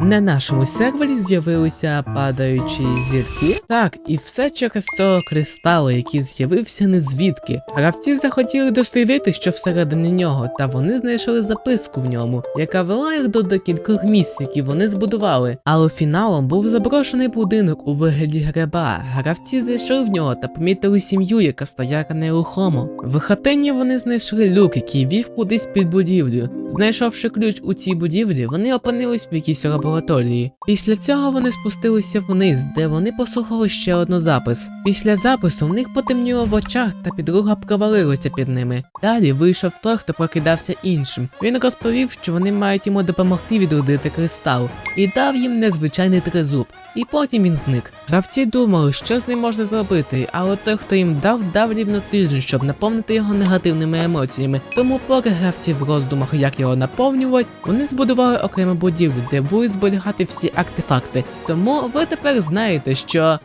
На нашому сервері з'явилися падаючі зірки. Так, і все через цього кристалу, який з'явився не звідки. Гравці захотіли дослідити, що всередині нього, та вони знайшли записку в ньому, яка вела їх до декількох місць, які вони збудували. Але фіналом був заброшений будинок у вигляді гриба. Гравці зайшли в нього та помітили сім'ю, яка стояла нерухомо. В хатині вони знайшли люк, який вів кудись під будівлю. Знайшовши ключ у цій будівлі, вони опинились в якійсь лабораторії. Після цього вони спустилися вниз, де вони послухали ще одну запис. Після запису в них потемніло в очах та підруга провалилася під ними. Далі вийшов той, хто прокидався іншим. Він розповів, що вони мають йому допомогти відродити кристал, і дав їм незвичайний тризуб. І потім він зник. Гравці думали, що з ним можна зробити, але той, хто їм дав, дав рівно тиждень, щоб наповнити його негативними емоціями. Тому, поки гравці в роздумах, як його наповнювати, вони збудували окрему будівлю, де будуть зберігати всі артефакти. Тому ви тепер знаєте, що